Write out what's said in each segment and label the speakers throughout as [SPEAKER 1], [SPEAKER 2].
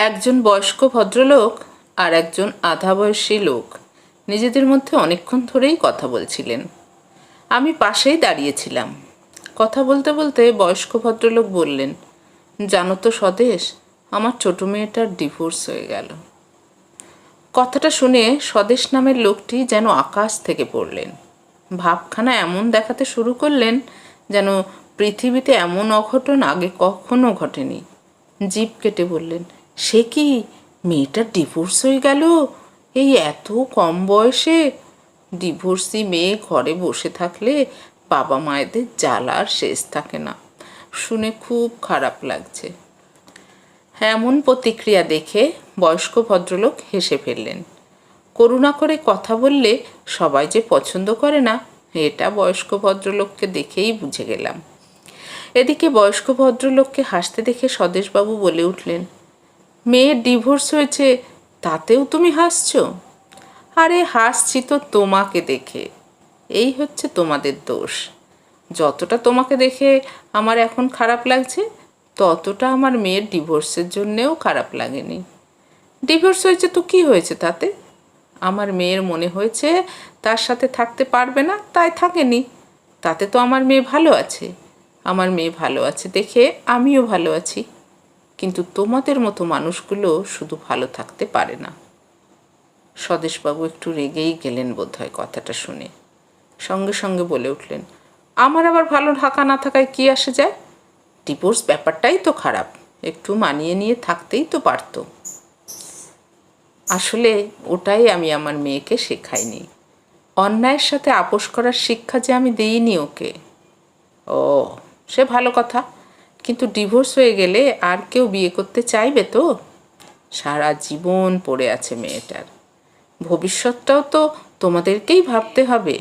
[SPEAKER 1] একজন বয়স্ক ভদ্রলোক আর একজন আধা বয়সী লোক। নিজেদের মধ্যে অনেকক্ষণ ধরেই কথা বলছিলেন। আমি পাশেই দাঁড়িয়েছিলাম। কথা বলতে বলতে বয়স্ক ভদ্রলোক বললেন, জানো তো স্বদেশ, আমার ছোট মেয়েটার ডিভোর্স হয়ে গেল। কথাটা শুনে স্বদেশ নামের লোকটি যেন আকাশ থেকে পড়লেন। ভাবখানা এমন দেখাতে শুরু করলেন যেন পৃথিবীতে এমন অঘটন আগে কখনো ঘটেনি। জিভ কেটে বললেন সে কি মেয়েটার ডিভোর্স হয়ে গেল? এই এত কম বয়সে ডিভোর্সি মেয়ে ঘরে বসে থাকলে বাবা মায়েদের জ্বালা আর শেষ থাকে না। শুনে খুব খারাপ লাগছে। এমন প্রতিক্রিয়া দেখে বয়স্ক ভদ্রলোক হেসে ফেললেন। করুণা করে কথা বললে সবাই যে পছন্দ করে না, এটা বয়স্ক ভদ্রলোককে দেখেই বুঝে গেলাম। এদিকে বয়স্ক ভদ্রলোককে হাসতে দেখে স্বদেশবাবু বলে উঠলেন মেয়ের ডিভোর্স হয়েছে, তাতেও তুমি হাসছ? আরে হাসছি তো তোমাকে দেখে। এই হচ্ছে তোমাদের দোষ। যতটা তোমাকে দেখে আমার এখন খারাপ লাগছে, ততটা আমার মেয়ের ডিভোর্সের জন্যেও খারাপ লাগেনি। ডিভোর্স হয়েছে তো কি হয়েছে তাতে? আমার মেয়ের মনে হয়েছে তার সাথে থাকতে পারবে না, তাই থাকেনি। তাতে তো আমার মেয়ে ভালো আছে। আমার মেয়ে ভালো আছে দেখে আমিও ভালো আছি। কিন্তু তোমাদের মতো মানুষগুলো শুধু ভালো থাকতে পারে না। স্বদেশবাবু একটু রেগেই গেলেন বোধহয় কথাটা শুনে। সঙ্গে সঙ্গে বলে উঠলেন, আমার আবার ভালো ঢাকা না থাকায় কি আসে যায়? ডিভোর্স ব্যাপারটাই তো খারাপ, একটু মানিয়ে নিয়ে থাকতেই তো পারতো। আসলে ওটাই আমি আমার মেয়েকে শেখাইনি। অন্যায়ের সাথে আপোষ করার শিক্ষা যে আমি দিইনি ওকে। ও, সে ভালো কথা। কিন্তু ডিভোর্স হয়ে গেলে আর কেউ বিয়ে করতে চাইবে তো? সারা জীবন পড়ে আছে মেয়েটার। ভবিষ্যৎটাও তো তোমাদেরকেই ভাবতে হবে।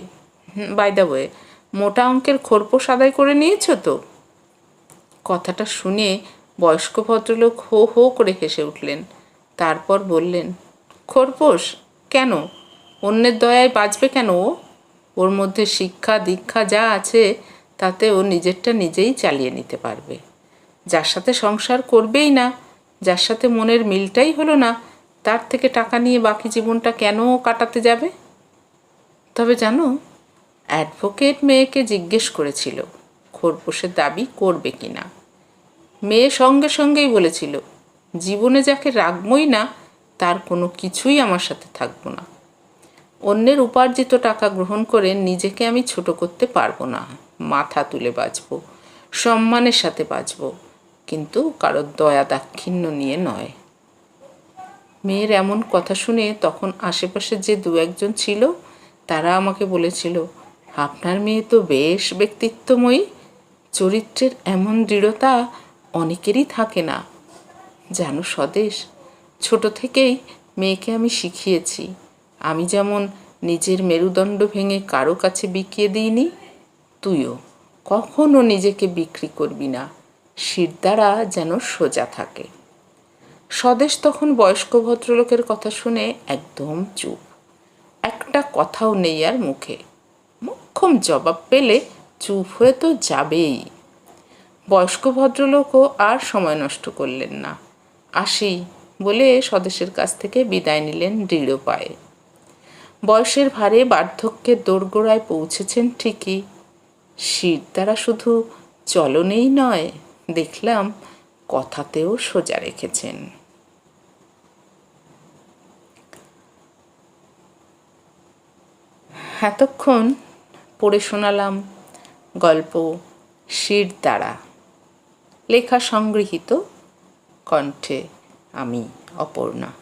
[SPEAKER 1] বাই দ্য ওয়ে মোটা অঙ্কের খোরপোশ আদায় করে নিয়েছো তো? কথাটা শুনে বয়স্ক ভদ্রলোক হো হো করে হেসে উঠলেন। তারপর বললেন, খোরপোশ? কেন? অন্যের দয়ায় বাঁচবে কেন ও? ওর মধ্যে শিক্ষা দীক্ষা যা আছে, তাতে ও নিজেরটা নিজেই চালিয়ে নিতে পারবে। যার সাথে সংসার করবেই না, যার সাথে মনের মিলটাই হলো না, তার থেকে টাকা নিয়ে বাকি জীবনটা কেন কাটাতে যাবে? তবে জানো অ্যাডভোকেট মেয়েকে জিজ্ঞেস করেছিল, খোরপোশের দাবি করবে কি না? মেয়ে সঙ্গে সঙ্গেই বলেছিল, জীবনে যাকে রাখবই না, তার কোনো কিছুই আমার সাথে থাকব না। অন্যের উপার্জিত টাকা গ্রহণ করে নিজেকে আমি ছোট করতে পারব না। মাথা তুলে বাঁচবো, সম্মানের সাথে বাঁচবো। কিন্তু কারোর দয়া দাক্ষিণ্য নিয়ে নয়। মেয়ের এমন কথা শুনে তখন আশেপাশে যে দু একজন ছিল, তারা আমাকে বলেছিল, আপনার মেয়ে তো বেশ ব্যক্তিত্বময়ী, চরিত্রের এমন দৃঢ়তা অনেকেরই থাকে না। জানো স্বদেশ, ছোট থেকেই মেয়েকে আমি শিখিয়েছি। আমি যেমন নিজের মেরুদণ্ড ভেঙে কারও কাছে বিকিয়ে দিইনি, তুইও কখনো নিজেকে বিক্রি করবি না। শির দ্বারা যেন সোজা থাকে। স্বদেশ তখন বয়স্ক ভদ্রলোকের কথা শুনে একদম চুপ। একটা কথাও নেই আর মুখে। মোক্ষম জবাব পেলে চুপ হয়ে তো যাবেই। বয়স্ক ভদ্রলোকও আর সময় নষ্ট করলেন না। আসি বলে স্বদেশের কাছ থেকে বিদায় নিলেন দৃঢ় পায়ে। বয়সের ভারে বার্ধক্যের দোরগোড়ায় পৌঁছেছেন ঠিকই। শীত দ্বারা শুধু চলনেই নয় দেখলাম কথাতেও সোজা রেখেছেন। এতক্ষণ পড়ে শোনালাম গল্প শির দ্বারা। লেখা সংগৃহীত কণ্ঠে আমি, অপর্ণা।